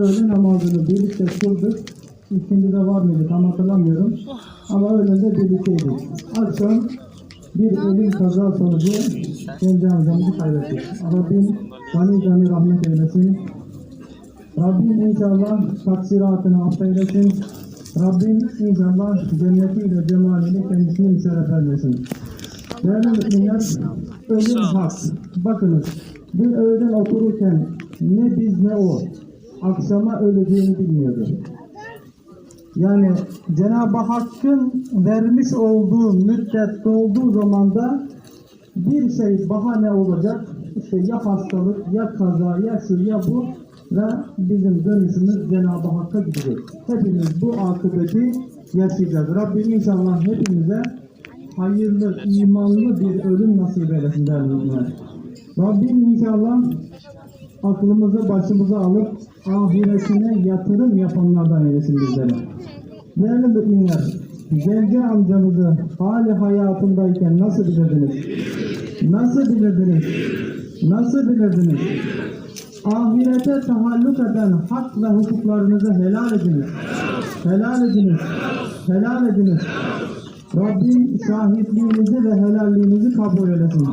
öğle namazını birlikte kıldık. İkindi de var mıydı tam hatırlamıyorum. Ama öğlende birlikteydik. Akşam bir ölüm kaza sonucu kendi amcamızı kaybettik. Rabbim gani gani rahmet eylesin. Rabbim inşallah taksiratını affeylesin. Rabbim inşallah cennetiyle, cemaliyle kendisini müşerref eylesin. Değerli müminler, ölüm hak. Bakınız, bir öğlen otururken ne biz ne o akşama öleceğini bilmiyordu. Yani Cenab-ı Hakk'ın vermiş olduğu müddet dolduğu zaman da bir şey bahane olacak. İşte ya hastalık, ya kaza, ya şu, ya bu ve bizim dönüşümüz Cenab-ı Hakk'a gidecek. Hepimiz bu akıbeti yaşayacağız. Rabbim inşallah hepimize hayırlı, imanlı bir ölüm nasip eylesin değerli. Rabbim inşallah aklımızı başımıza alıp ahiretine yatırım yapanlardan eylesin bizleri. Değerli müminler, Zevce amcamızı hali hayatındayken nasıl bilirdiniz? Nasıl bilirdiniz? Nasıl bilirdiniz? Ahirete tahalluk eden hak ve hukuklarınızı helal ediniz. Helal ediniz. Helal ediniz. Rabbim şahitliğinizi ve helalliğinizi kabul eylesin.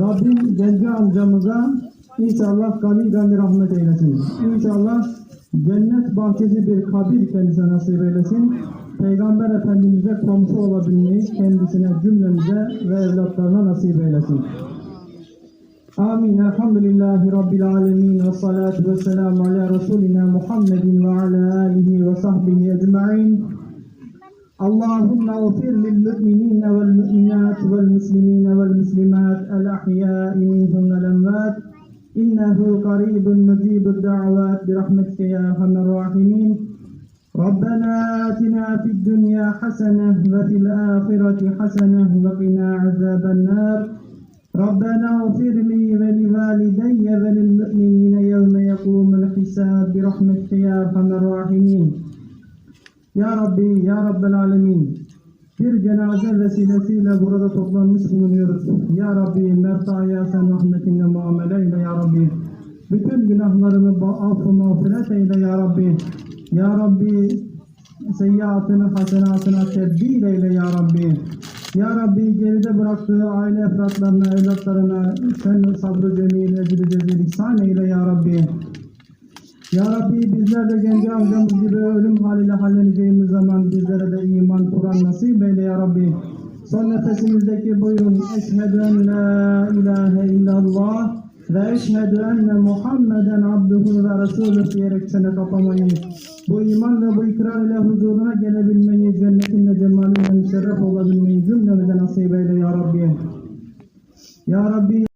Rabbim Zevce amcamıza inşallah gani gani rahmet eylesin. İnşallah cennet bahçesi bir kabir kendisine nasip eylesin. Peygamber Efendimiz'e komşu olabilmeyi kendisine cümlemize ve evlatlarına nasip eylesin. Amin. Elhamdülillahi Rabbil alemin. Ve salatu ve selamu ala Resulina Muhammedin ve ala alihi ve sahbihi ecma'in. اللهم اغفر للمؤمنين والمؤمنات والمسلمين والمسلمات الأحياء منهم والأموات إنه قريب مجيب الدعوات برحمتك يا أرحم الراحمين ربنا آتنا في الدنيا حسنة وفي الآخرة حسنة وقنا عذاب النار ربنا اغفر لي ولوالدي وللمؤمنين يوم يقوم الحساب برحمتك يا أرحم الراحمين Ya Rabbi, Ya Rabbel Alemin. Bir cenaze vesilesiyle burada toplanmış bulunuyoruz. Ya Rabbi, mertaya sen muamele eyle Ya Rabbi. Bütün günahlarımı ba- affı mağfiret eyle Ya Rabbi. Ya Rabbi, seyyiatını, hasenatına tebdil eyle Ya Rabbi. Ya Rabbi geride bıraktığı aile efratlarına, evlatlarına sen sabrı cemil, ecri cezil ihsan eyle Ya Rabbi. Ya Rabbi bizler de genci amcamız gibi ölüm haliyle halleneceğimiz zaman bizlere de iman, Kur'an nasip eyle ya Rabbi. Son nefesimizdeki buyurun. Eşhedü en la ilahe illallah ve eşhedü enne Muhammeden abduhu ve resulü diyerek sene kapamayı, bu iman ve bu ikrar ile huzuruna gelebilmeyi, cennetinle cemalinle müşerref olabilmeyi cümlemize nasip eyle ya Rabbi. Ya Rabbi